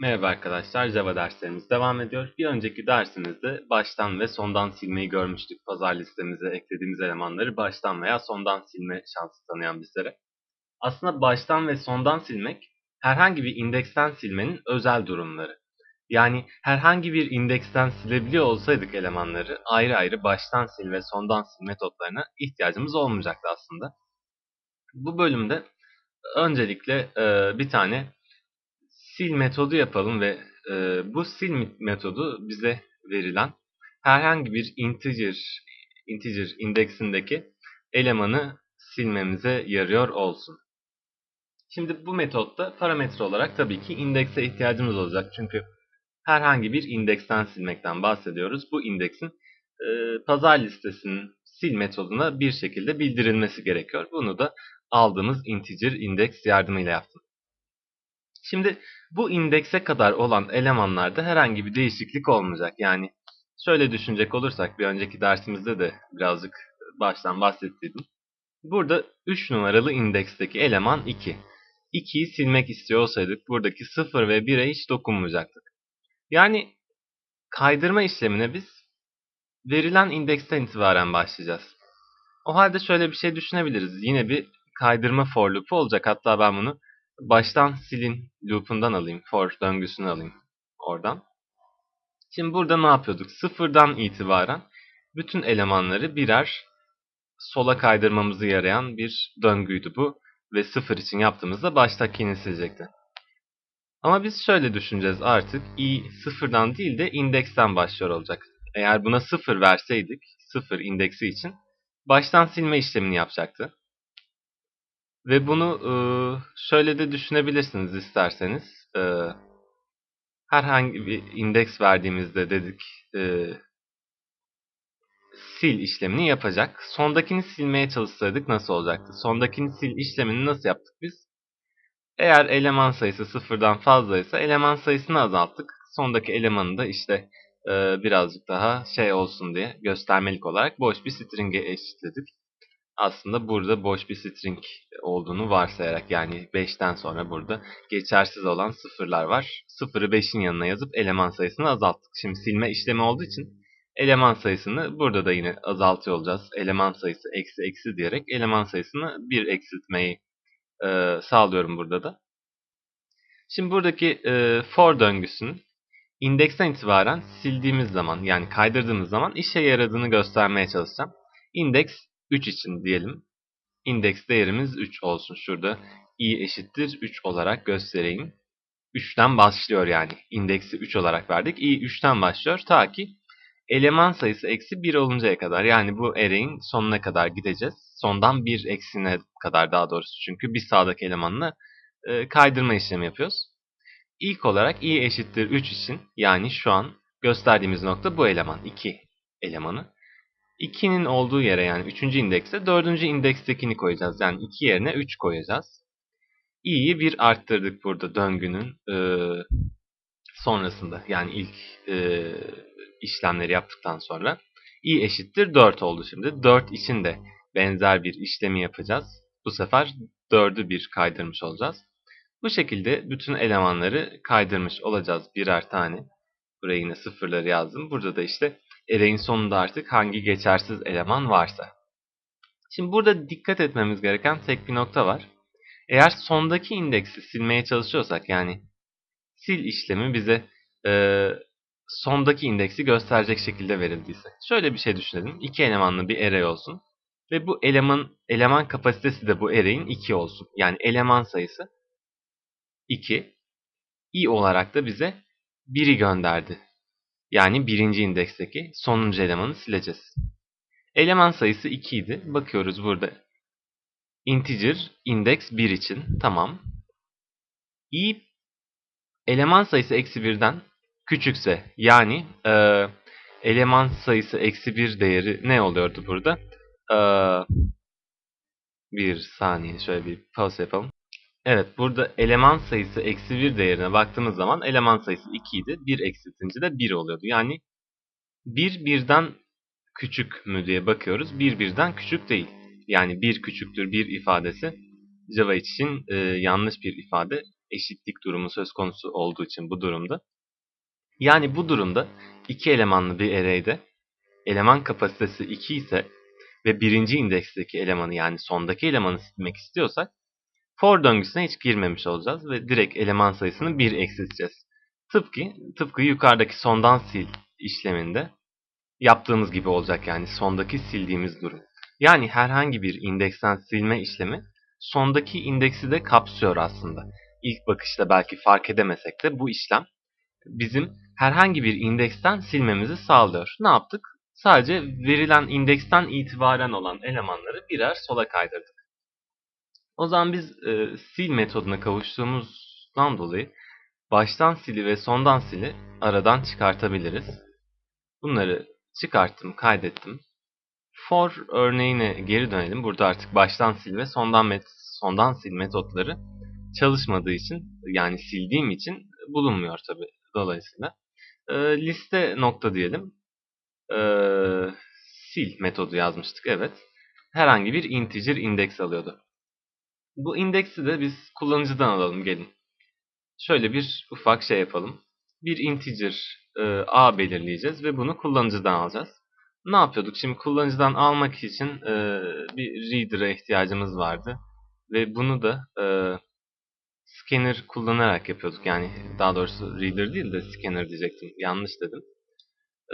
Merhaba arkadaşlar, Java derslerimiz devam ediyor. Bir önceki dersimizde baştan ve sondan silmeyi görmüştük. Pazar listemize eklediğimiz elemanları baştan veya sondan silme şansı tanıyan bizlere. Aslında baştan ve sondan silmek, herhangi bir indeksten silmenin özel durumları. Yani herhangi bir indeksten silebiliyor olsaydık elemanları ayrı ayrı baştan sil ve sondan sil metotlarına ihtiyacımız olmayacaktı aslında. Bu bölümde öncelikle bir tane sil metodu yapalım ve e, bu sil metodu bize verilen herhangi bir integer integer indeksindeki elemanı silmemize yarıyor olsun. Şimdi bu metotta parametre olarak tabii ki indekse ihtiyacımız olacak. Çünkü herhangi bir indeksten silmekten bahsediyoruz. Bu indeksin e, pazar listesinin sil metoduna bir şekilde bildirilmesi gerekiyor. Bunu da aldığımız integer indeks yardımıyla yaptım. Şimdi bu indekse kadar olan elemanlarda herhangi bir değişiklik olmayacak. Yani şöyle düşünecek olursak bir önceki dersimizde de birazcık baştan bahsettiydim. Burada 3 numaralı indeksteki eleman 2. 2'yi silmek istiyor olsaydık buradaki 0 ve 1'e hiç dokunmayacaktık. Yani kaydırma işlemine biz verilen indeksten itibaren başlayacağız. O halde şöyle bir şey düşünebiliriz. Yine bir kaydırma for loop'u olacak. Hatta ben bunu baştan silin loop'undan alayım. For döngüsünü alayım oradan. Şimdi burada ne yapıyorduk? Sıfırdan itibaren bütün elemanları birer sola kaydırmamızı yarayan bir döngüydü bu. Ve sıfır için yaptığımızda baştakini silecekti. Ama biz şöyle düşüneceğiz artık. i sıfırdan değil de indeksten başlıyor olacak. Eğer buna sıfır verseydik, sıfır indeksi için baştan silme işlemini yapacaktı. Ve bunu şöyle de düşünebilirsiniz isterseniz. Herhangi bir indeks verdiğimizde dedik sil işlemini yapacak. Sondakini silmeye çalışsaydık nasıl olacaktı? Sondakini sil işlemini nasıl yaptık biz? Eğer eleman sayısı sıfırdan fazlaysa eleman sayısını azalttık. Sondaki elemanı da işte birazcık daha şey olsun diye göstermelik olarak boş bir string'e eşitledik aslında burada boş bir string olduğunu varsayarak yani 5'ten sonra burada geçersiz olan sıfırlar var. Sıfırı 5'in yanına yazıp eleman sayısını azalttık. Şimdi silme işlemi olduğu için eleman sayısını burada da yine azaltıyor olacağız. Eleman sayısı eksi eksi diyerek eleman sayısını 1 eksiltmeyi e, sağlıyorum burada da. Şimdi buradaki e, for döngüsünün indeksten itibaren sildiğimiz zaman yani kaydırdığımız zaman işe yaradığını göstermeye çalışacağım. Indeks 3 için diyelim. İndeks değerimiz 3 olsun şurada. i eşittir 3 olarak göstereyim. 3'ten başlıyor yani. İndeksi 3 olarak verdik. i 3'ten başlıyor ta ki eleman sayısı eksi 1 oluncaya kadar. Yani bu array'in sonuna kadar gideceğiz. Sondan 1 eksine kadar daha doğrusu. Çünkü bir sağdaki elemanla e, kaydırma işlemi yapıyoruz. İlk olarak i eşittir 3 için yani şu an gösterdiğimiz nokta bu eleman. 2 elemanı. 2'nin olduğu yere yani 3. indekse 4. indekstekini koyacağız. Yani 2 yerine 3 koyacağız. i'yi 1 arttırdık burada döngünün e, sonrasında. Yani ilk e, işlemleri yaptıktan sonra. i eşittir 4 oldu şimdi. 4 için de benzer bir işlemi yapacağız. Bu sefer 4'ü 1 kaydırmış olacağız. Bu şekilde bütün elemanları kaydırmış olacağız birer tane. Buraya yine sıfırları yazdım. Burada da işte array'in sonunda artık hangi geçersiz eleman varsa. Şimdi burada dikkat etmemiz gereken tek bir nokta var. Eğer sondaki indeksi silmeye çalışıyorsak yani sil işlemi bize e, sondaki indeksi gösterecek şekilde verildiyse. Şöyle bir şey düşünelim. İki elemanlı bir array olsun. Ve bu eleman eleman kapasitesi de bu array'in 2 olsun. Yani eleman sayısı 2. i olarak da bize 1'i gönderdi. Yani birinci indeksteki sonuncu elemanı sileceğiz. Eleman sayısı 2 idi. Bakıyoruz burada. Integer index 1 için. Tamam. i eleman sayısı eksi 1'den küçükse yani e, eleman sayısı eksi 1 değeri ne oluyordu burada? E, bir saniye şöyle bir pause yapalım. Evet burada eleman sayısı eksi 1 değerine baktığımız zaman eleman sayısı 2 idi. 1 eksiltince de 1 oluyordu. Yani 1 birden küçük mü diye bakıyoruz. 1 birden küçük değil. Yani 1 küçüktür 1 ifadesi Java için e, yanlış bir ifade. eşitlik durumu söz konusu olduğu için bu durumda. Yani bu durumda iki elemanlı bir array'de eleman kapasitesi 2 ise ve birinci indeksteki elemanı yani sondaki elemanı silmek istiyorsak for döngüsüne hiç girmemiş olacağız ve direkt eleman sayısını 1 eksilteceğiz. Tıpkı, tıpkı yukarıdaki sondan sil işleminde yaptığımız gibi olacak yani sondaki sildiğimiz durum. Yani herhangi bir indeksten silme işlemi sondaki indeksi de kapsıyor aslında. İlk bakışta belki fark edemesek de bu işlem bizim herhangi bir indeksten silmemizi sağlıyor. Ne yaptık? Sadece verilen indeksten itibaren olan elemanları birer sola kaydırdık. O zaman biz e, sil metoduna kavuştuğumuzdan dolayı baştan sili ve sondan sili aradan çıkartabiliriz. Bunları çıkarttım, kaydettim. For örneğine geri dönelim. Burada artık baştan sil ve sondan, met sondan sil metotları çalışmadığı için yani sildiğim için bulunmuyor tabi dolayısıyla. E, liste nokta diyelim. E, sil metodu yazmıştık evet. Herhangi bir integer indeks alıyordu. Bu indeksi de biz kullanıcıdan alalım gelin. Şöyle bir ufak şey yapalım. Bir integer e, a belirleyeceğiz ve bunu kullanıcıdan alacağız. Ne yapıyorduk? Şimdi kullanıcıdan almak için e, bir reader'a ihtiyacımız vardı. Ve bunu da e, scanner kullanarak yapıyorduk. Yani daha doğrusu reader değil de scanner diyecektim. Yanlış dedim.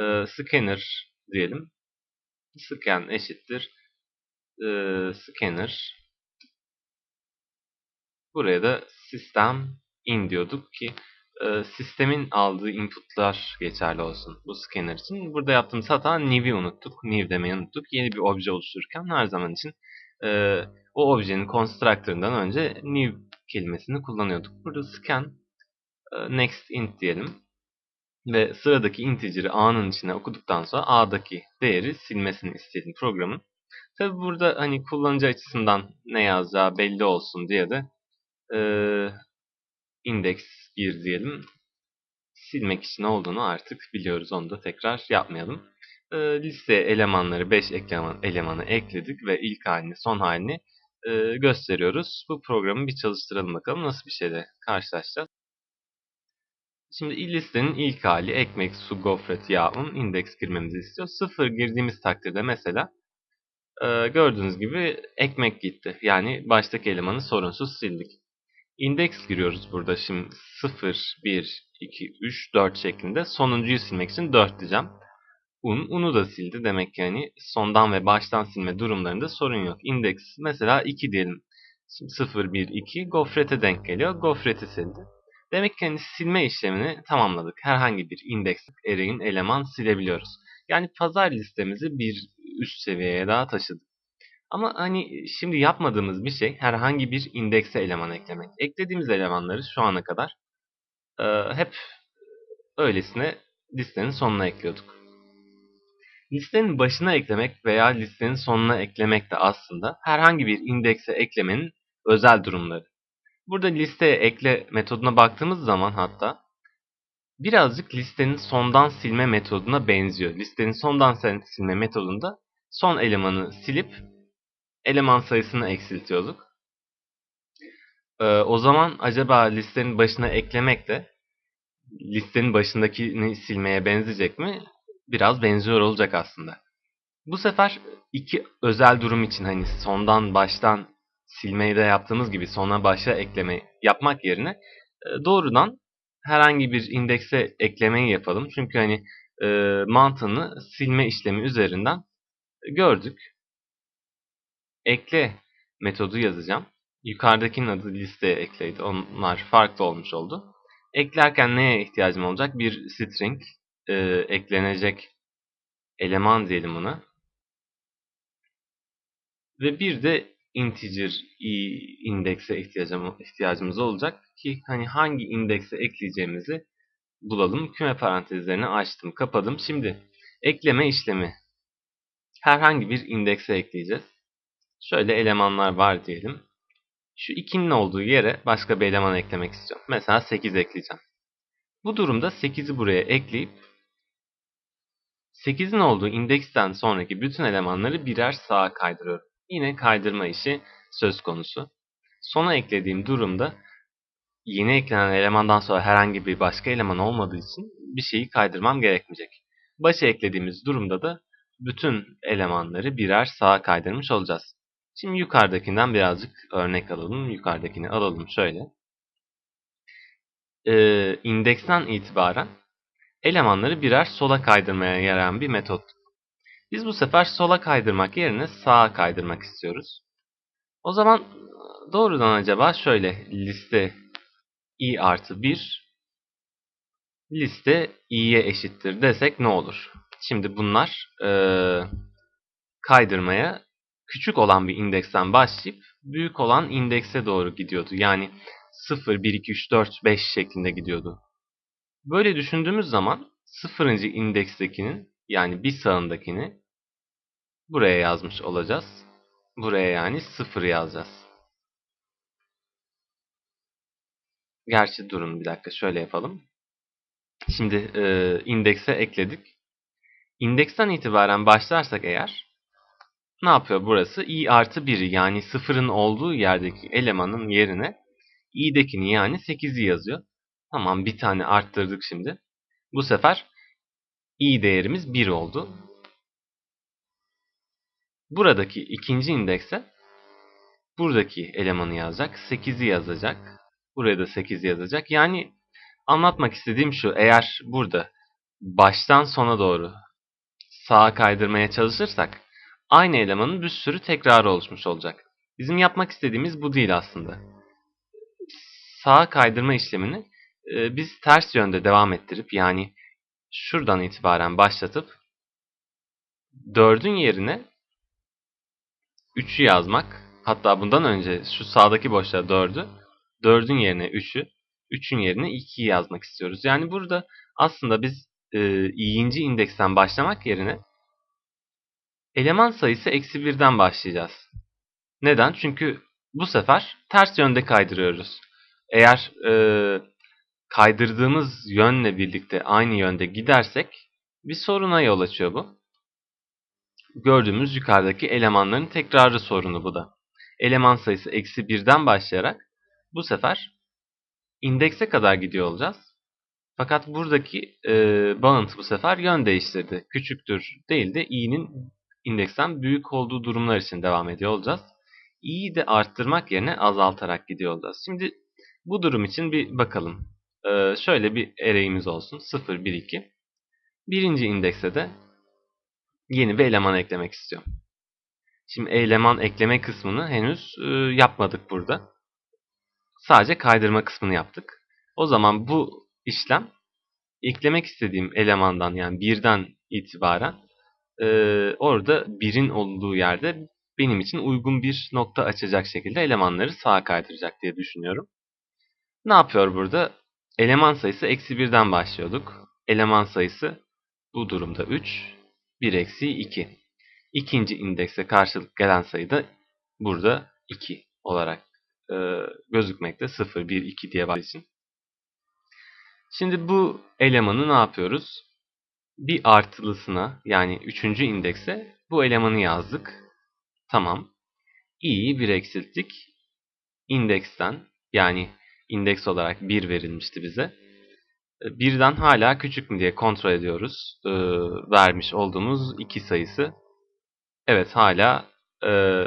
E, scanner diyelim. Scan eşittir. E, scanner. Buraya da sistem in diyorduk ki e, sistemin aldığı inputlar geçerli olsun bu scanner için. Burada yaptığımız hata new'i unuttuk. New demeyi unuttuk. Yeni bir obje oluştururken her zaman için e, o objenin constructor'ından önce new kelimesini kullanıyorduk. Burada scan e, next int diyelim. Ve sıradaki integer'i a'nın içine okuduktan sonra a'daki değeri silmesini istedim programın. Tabi burada hani kullanıcı açısından ne yazacağı belli olsun diye de e, index gir diyelim. Silmek için olduğunu artık biliyoruz. Onu da tekrar yapmayalım. E, listeye elemanları 5 eleman, elemanı ekledik ve ilk halini son halini e, gösteriyoruz. Bu programı bir çalıştıralım bakalım nasıl bir şeyle karşılaşacağız. Şimdi listenin ilk hali ekmek, su, gofret, yağ, un, indeks girmemizi istiyor. Sıfır girdiğimiz takdirde mesela e, gördüğünüz gibi ekmek gitti. Yani baştaki elemanı sorunsuz sildik. İndeks giriyoruz burada şimdi 0, 1, 2, 3, 4 şeklinde. Sonuncuyu silmek için 4 diyeceğim. Un, unu da sildi. Demek ki yani sondan ve baştan silme durumlarında sorun yok. İndeks mesela 2 diyelim. Şimdi 0, 1, 2 gofrete denk geliyor. Gofreti sildi. Demek ki hani silme işlemini tamamladık. Herhangi bir indekslik array'in eleman silebiliyoruz. Yani pazar listemizi bir üst seviyeye daha taşıdık. Ama hani şimdi yapmadığımız bir şey herhangi bir indekse eleman eklemek. Eklediğimiz elemanları şu ana kadar e, hep öylesine listenin sonuna ekliyorduk. Listenin başına eklemek veya listenin sonuna eklemek de aslında herhangi bir indekse eklemenin özel durumları. Burada listeye ekle metoduna baktığımız zaman hatta birazcık listenin sondan silme metoduna benziyor. Listenin sondan silme metodunda son elemanı silip eleman sayısını eksiltiyorduk. Ee, o zaman acaba listenin başına eklemek de listenin başındakini silmeye benzeyecek mi? Biraz benziyor olacak aslında. Bu sefer iki özel durum için hani sondan baştan silmeyi de yaptığımız gibi sona başa ekleme yapmak yerine e, doğrudan herhangi bir indekse eklemeyi yapalım. Çünkü hani e, mantığını silme işlemi üzerinden gördük. Ekle metodu yazacağım. Yukarıdakinin adı listeye ekleydi. Onlar farklı olmuş oldu. Eklerken neye ihtiyacım olacak? Bir string e, eklenecek eleman diyelim buna. Ve bir de integer indekse ihtiyacımız olacak ki hani hangi indekse ekleyeceğimizi bulalım. Küme parantezlerini açtım, kapadım. Şimdi ekleme işlemi. Herhangi bir indekse ekleyeceğiz. Şöyle elemanlar var diyelim. Şu 2'nin olduğu yere başka bir eleman eklemek istiyorum. Mesela 8 ekleyeceğim. Bu durumda 8'i buraya ekleyip 8'in olduğu indeksten sonraki bütün elemanları birer sağa kaydırıyorum. Yine kaydırma işi söz konusu. Sona eklediğim durumda yeni eklenen elemandan sonra herhangi bir başka eleman olmadığı için bir şeyi kaydırmam gerekmeyecek. Başa eklediğimiz durumda da bütün elemanları birer sağa kaydırmış olacağız. Şimdi yukarıdakinden birazcık örnek alalım. Yukarıdakini alalım şöyle. Ee, indeksten itibaren elemanları birer sola kaydırmaya yarayan bir metot. Biz bu sefer sola kaydırmak yerine sağa kaydırmak istiyoruz. O zaman doğrudan acaba şöyle liste i artı 1 liste i'ye eşittir desek ne olur? Şimdi bunlar e, kaydırmaya küçük olan bir indeksten başlayıp büyük olan indekse doğru gidiyordu. Yani 0, 1, 2, 3, 4, 5 şeklinde gidiyordu. Böyle düşündüğümüz zaman 0. indekstekinin yani bir sağındakini buraya yazmış olacağız. Buraya yani 0 yazacağız. Gerçi durun bir dakika şöyle yapalım. Şimdi e, indekse ekledik. İndeksten itibaren başlarsak eğer ne yapıyor burası? i artı 1'i yani sıfırın olduğu yerdeki elemanın yerine i'dekini yani 8'i yazıyor. Tamam bir tane arttırdık şimdi. Bu sefer i değerimiz 1 oldu. Buradaki ikinci indekse buradaki elemanı yazacak. 8'i yazacak. Buraya da 8 yazacak. Yani anlatmak istediğim şu. Eğer burada baştan sona doğru sağa kaydırmaya çalışırsak aynı elemanın bir sürü tekrarı oluşmuş olacak. Bizim yapmak istediğimiz bu değil aslında. Sağa kaydırma işlemini e, biz ters yönde devam ettirip yani şuradan itibaren başlatıp 4'ün yerine 3'ü yazmak hatta bundan önce şu sağdaki boşluğa 4'ü 4'ün yerine 3'ü 3'ün yerine 2'yi yazmak istiyoruz. Yani burada aslında biz e, i'inci indeksten başlamak yerine eleman sayısı eksi 1'den başlayacağız. Neden? Çünkü bu sefer ters yönde kaydırıyoruz. Eğer e, kaydırdığımız yönle birlikte aynı yönde gidersek bir soruna yol açıyor bu. Gördüğümüz yukarıdaki elemanların tekrarı sorunu bu da. Eleman sayısı eksi 1'den başlayarak bu sefer indekse kadar gidiyor olacağız. Fakat buradaki e, bağıntı bu sefer yön değiştirdi. Küçüktür değil de i'nin indeksten büyük olduğu durumlar için devam ediyor olacağız. i'yi de arttırmak yerine azaltarak gidiyor olacağız. Şimdi bu durum için bir bakalım. Ee, şöyle bir array'imiz olsun. 0, 1, 2. Birinci indekse de yeni bir eleman eklemek istiyorum. Şimdi eleman ekleme kısmını henüz e, yapmadık burada. Sadece kaydırma kısmını yaptık. O zaman bu işlem eklemek istediğim elemandan yani birden itibaren e, orada birin olduğu yerde benim için uygun bir nokta açacak şekilde elemanları sağa kaydıracak diye düşünüyorum. Ne yapıyor burada? Eleman sayısı eksi birden başlıyorduk. Eleman sayısı bu durumda 3. 1 eksi 2. İkinci indekse karşılık gelen sayı da burada 2 olarak e, gözükmekte. 0, 1, 2 diye için. Şimdi bu elemanı ne yapıyoruz? Bir artılısına yani üçüncü indekse bu elemanı yazdık. Tamam. i'yi bir eksilttik. İndeksten yani indeks olarak 1 verilmişti bize. Birden hala küçük mü diye kontrol ediyoruz. Ee, vermiş olduğumuz iki sayısı. Evet hala e,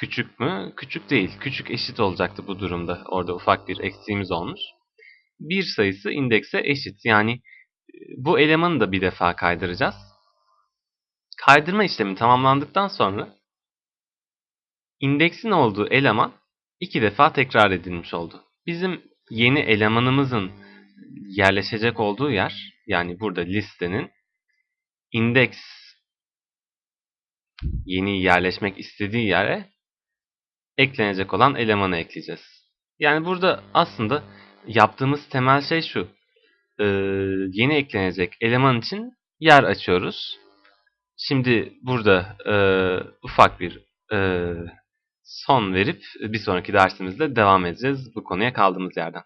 küçük mü? Küçük değil. Küçük eşit olacaktı bu durumda. Orada ufak bir eksiğimiz olmuş. Bir sayısı indekse eşit. Yani bu elemanı da bir defa kaydıracağız. Kaydırma işlemi tamamlandıktan sonra indeksin olduğu eleman iki defa tekrar edilmiş oldu. Bizim yeni elemanımızın yerleşecek olduğu yer yani burada listenin indeks yeni yerleşmek istediği yere eklenecek olan elemanı ekleyeceğiz. Yani burada aslında yaptığımız temel şey şu. Ee, yeni eklenecek eleman için yer açıyoruz. Şimdi burada e, ufak bir e, son verip bir sonraki dersimizde devam edeceğiz bu konuya kaldığımız yerden.